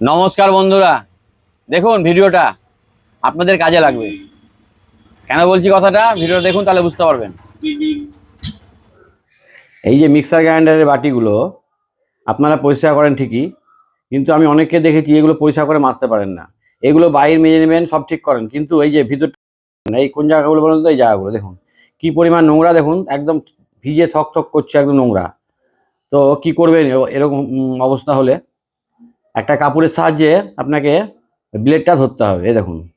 নমস্কার বন্ধুরা। দেখুন ভিডিওটা আপনাদের কাজে লাগবে। কেন বলছি কথাটা? ভিডিওটা দেখুন তাহলে বুঝতে পারবেন। এই যে মিক্সার গ্রাইন্ডারের বাটিগুলো, আপনারা পরিষ্কার করেন ঠিকই, কিন্তু আমি অনেককে দেখেছি এগুলো পরিষ্কার করে মাজতে পারেন না। এগুলো বাইরে মেজে নেবেন, সব ঠিক করেন। কিন্তু এই যে ভিতর এই কোন জায়গাগুলো বলুন তো, এই জায়গাগুলো দেখুন। কি পরিমাণ নোংরা দেখুন, একদম ভিজে থক থক করছে একদম নোংরা। তো কি করবেন, এরকম অবস্থা হলে একটা কাপড়ের সাহায্যে আপনাকে ব্লেডটা ধরতে হবে এ দেখুন।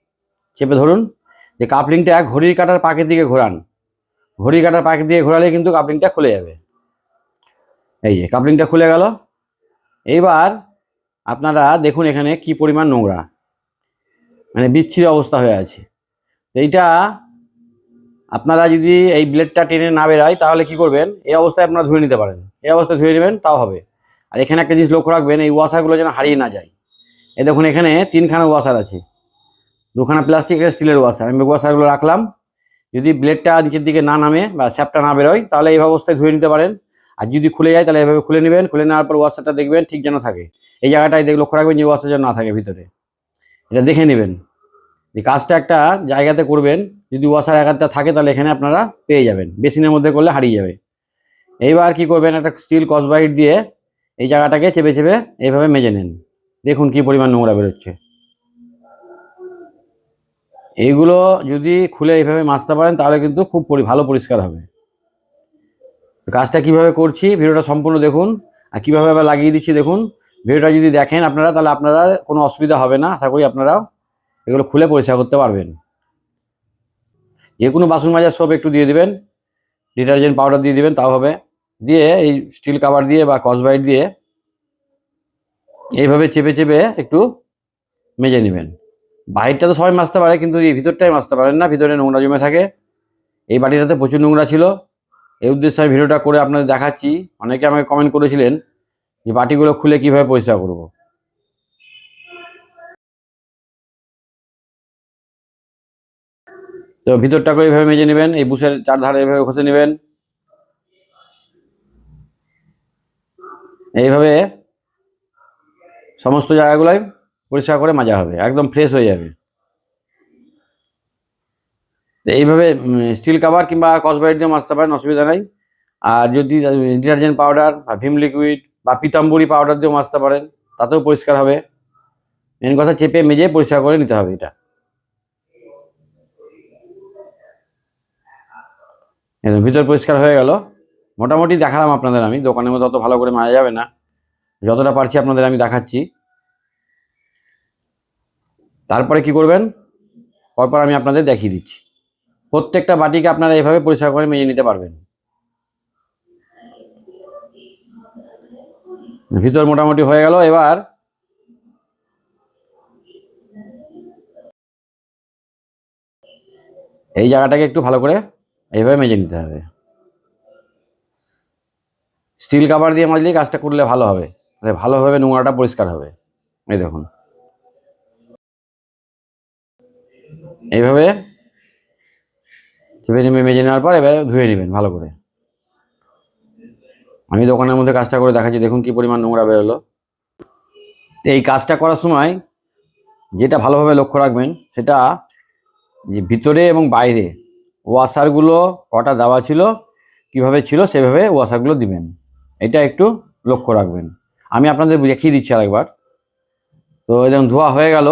চেপে ধরুন। যে কাপলিংটা ঘড়ির কাটার পাকের দিকে ঘোরান। ঘড়ির কাটার পাকের দিকে ঘোরালে কিন্তু কাপলিংটা খুলে যাবে। এই যে কাপলিংটা খুলে গেল। এইবার আপনারা দেখুন এখানে কি পরিমাণ নোংরা। মানে বিচ্ছিরি অবস্থা হয়ে আছে। এইটা আপনারা যদি এই ব্লেডটা টেনে না বেরোয়, তাহলে কি করবেন? এই অবস্থায় আপনারা ধুয়ে নিতে পারেন। এই অবস্থায় ধুয়ে নেবেন, তাও হবে। আর এখানে একটা জিনিস লক্ষ্য রাখবেন, এই ওয়াশারগুলো যেন হারিয়ে না যায়। এই দেখুন, এখানে তিনখানা ওয়াশার আছে। দুখানা প্লাস্টিক আর স্টিলের ওয়াশার আমি ওয়াশারগুলো রাখলাম। যদি ব্লেডটা নিচের দিকে না নামে বা স্যাপটা না বেরোয়, তাহলে এই অবস্থায় ধুয়ে নিতে পারেন। আর যদি খুলে যায়, তাহলে এভাবে খুলে নেবেন। খুলে নেওয়ার পর ওয়াশারটা দেখবেন ঠিক যেন থাকে। এই জায়গাটায় দেখ, লক্ষ্য রাখবেন যে ওয়াশার যেন না থাকে ভিতরে। এটা দেখে নেবেন। যে কাজটা একটা জায়গাতে করবেন। যদি ওয়াশার একাধটা থাকে, তাহলে এখানে আপনারা পেয়ে যাবেন। বেসিনের মধ্যে করলে হারিয়ে যাবে। এইবার কি করবেন, একটা স্টিল কসবাইট দিয়ে এই জায়গাটাকে চেপে চেপে এইভাবে মেজে নেন। দেখুন কি পরিমাণ নোংরা বেরোচ্ছে। এইগুলো যদি খুলে এইভাবে মাজতে পারেন, তাহলে কিন্তু খুব ভালো পরিষ্কার হবে। কাজটা কীভাবে করছি, ভিডিওটা সম্পূর্ণ দেখুন। আর কীভাবে আবার লাগিয়ে দিচ্ছি দেখুন। ভিডিওটা যদি দেখেন আপনারা, তাহলে আপনারা কোনো অসুবিধা হবে না। আশা করি আপনারাও এগুলো খুলে পরিষ্কার করতে পারবেন। যে কোনো বাসন মাজার সব একটু দিয়ে দিবেন। ডিটারজেন্ট পাউডার দিয়ে দিবেন, তাও হবে। দিয়ে এই স্টিল কাভার দিয়ে বা কসবাইট দিয়ে এইভাবে চেপে চেপে একটু মেজে নেবেন। বাইরটা তো সবাই মাজতে পারে, কিন্তু এই ভিতরটাই মাজতে পারেন না, ভিতরে নোংরা জমে থাকে। এই বাটিটাতে প্রচুর নোংরা ছিল। এই উদ্দেশ্যে আমি ভিডিওটা করে আপনাদের দেখাচ্ছি। অনেকে আমাকে কমেন্ট করেছিলেন যে বাটিগুলো খুলে কীভাবে পরিষ্কার করব। তো ভিতরটাকে এইভাবে মেজে নেবেন, এই বুসের চারধারে এইভাবে ঘষে নেবেন। এইভাবে সমস্ত জায়গাগুলোই পরিষ্কার করে মাজা হবে, একদম ফ্রেশ হয়ে যাবে। এইভাবে স্টিল কাভার কিংবা কসবাইট দিয়ে মাজতে পারেন, অসুবিধা নাই। আর যদি ডিটারজেন্ট পাউডার বা ভিম লিকুইড বা পিতাম্বরী পাউডার দিয়েও মাজতে পারেন, তাতেও পরিষ্কার হবে। মেন কথা চেপে মেজে পরিষ্কার করে নিতে হবে এটা। ভিতর পরিষ্কার হয়ে গেল। মোটামুটি দেখালাম আপনাদের আমি, দোকানের মধ্যে অত ভালো করে মারা যাবে না। যতটা পারছি আপনাদের আমি দেখাচ্ছি। তারপরে কি করবেন? পরপর আমি আপনাদের দেখিয়ে দিচ্ছি। প্রত্যেকটা বাটিকে আপনারা এভাবে পরিষ্কার করে মেজে নিতে পারবেন। ভিতর মোটামুটি হয়ে গেল, এবার এই জায়গাটাকে একটু ভালো করে এইভাবে মেজে নিতে হবে। স্টিল কাভার দিয়ে মাজলেই কাজটা করলে ভালো হবে। তাহলে ভালোভাবে নোংরাটা পরিষ্কার হবে। এই দেখুন। এইভাবে চেপে নেমে মেজে নেওয়ার পর এবার ধুয়ে নেবেন ভালো করে। আমি দোকানের মধ্যে কাজটা করে দেখাচ্ছি। দেখুন কি পরিমাণ নোংরা বেরোলো। এই কাজটা করার সময় যেটা ভালোভাবে লক্ষ্য রাখবেন, সেটা যে ভিতরে এবং বাইরে ওয়াশারগুলো কটা দেওয়া ছিল, কীভাবে ছিল সেভাবে ওয়াশারগুলো দিবেন। এটা একটু লক্ষ্য রাখবেন। আমি আপনাদের দেখিয়ে দিচ্ছি আরেকবার। তো এরকম ধোয়া হয়ে গেল।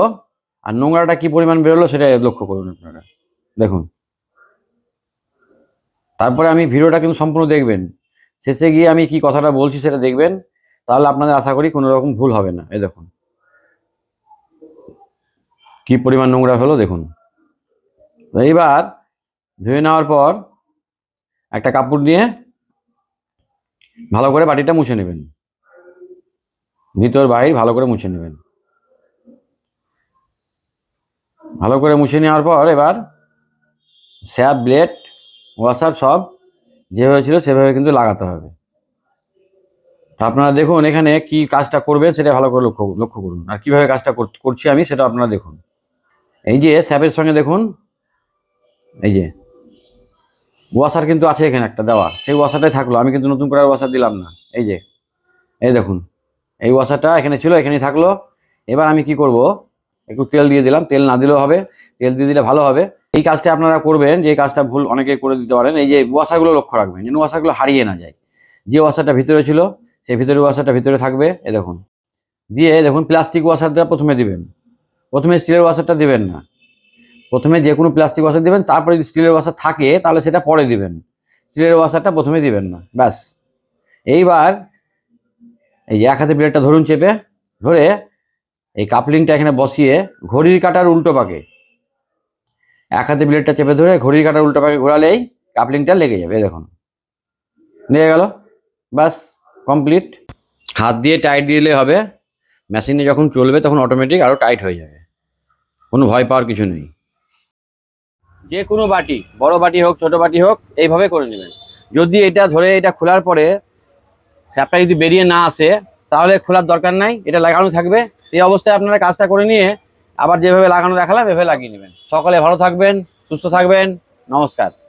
আর নোংরাটা কি পরিমাণ বেরোলো সেটা লক্ষ্য করুন আপনারা। দেখুন। তারপরে আমি ভিডিওটা কিন্তু সম্পূর্ণ দেখবেন। শেষে গিয়ে আমি কি কথাটা বলছি সেটা দেখবেন। তাহলে আপনাদের আশা করি কোনো রকম ভুল হবে না। এ দেখুন। কি পরিমাণ নোংরা হলো দেখুন। এইবার ধুয়ে নেওয়ার পর একটা কাপড় নিয়ে ভালো করে বাটিটা মুছে নেবেন। ভিতর বাইর ভালো করে মুছে নেবেন। ভালো করে মুছে নেওয়ার পর এবার স্যাপ, ব্লেড ওয়াশার সব যেভাবে ছিল সেভাবে কিন্তু লাগাতে হবে। আপনারা দেখুন এখানে কি কাজটা করবেন সেটা ভালো করে লক্ষ্য লক্ষ্য করুন। আর কীভাবে কাজটা কর- করছি আমি সেটা আপনারা দেখুন। এই যে স্যাপের সঙ্গে দেখুন। এই যে ওয়াশার কিন্তু আছে এখানে একটা দেওয়া সেই ওয়াশারটাই থাকল। আমি কিন্তু নতুন করে আর ওয়াশার দিলাম না। এই যে, এই দেখুন। এই ওয়াশারটা এখানে ছিল, এখানেই থাকল। এবার আমি কি করব? একটু তেল দিয়ে দিলাম। তেল না দিলেও হবে। তেল দিয়ে দিলে ভালো হবে। এই কাজটা আপনারা করবেন যে কাজটা ভুল অনেকে করে দিতে পারেন। এই যে ওয়াশারগুলো লক্ষ্য রাখবেন। যেন ওয়াশারগুলো হারিয়ে না যায়। যে ওয়াশারটা ভিতরে ছিল, সেই ভিতরে ওয়াশারটা ভিতরে থাকবে। এ দেখুন। দিয়ে দেখুন, প্লাস্টিক ওয়াশারটা প্রথমে দিবেন। প্রথমে স্টিলের ওয়াশারটা দিবেন না। প্রথমে যে কোনো প্লাস্টিক ওয়াশার দেবেন, তারপরে যদি স্টিলের ওয়াশার থাকে, তাহলে সেটা পরে দিবেন। স্টিলের ওয়াশারটা প্রথমে দিবেন না, ব্যাস। এইবার এই এক হাতে ব্লেডটা ধরুন চেপে, ধরে এই কাপলিংটা এখানে বসিয়ে ঘড়ির কাটার উল্টো পাকে। এক হাতে ব্লেডটা চেপে ধরে ঘড়ির কাটার উল্টো পাকে ঘোরালেই কাপলিংটা লেগে যাবে দেখুন। লেগে গেল, ব্যাস কমপ্লিট হাত দিয়ে টাইট দিলে হবে। মেশিনে যখন চলবে, তখন অটোমেটিক আরও টাইট হয়ে যাবে। কোনো ভয় পাওয়ার কিছু নেই। যে কোনো বাটি, বড় বাটি হোক, ছোট বাটি হোক, এইভাবে করে নেবেন। যদি এটা ধরে এটা খোলার পরে স্যাপটা যদি বেরিয়ে না আসে, তাহলে খোলার দরকার নাই, এটা লাগানো থাকবে। এই অবস্থায় আপনারা কাজটা করে নিয়ে আবার যেভাবে লাগানো দেখালাম, এভাবে লাগিয়ে নেবেন। সকলে ভালো থাকবেন, সুস্থ থাকবেন, নমস্কার।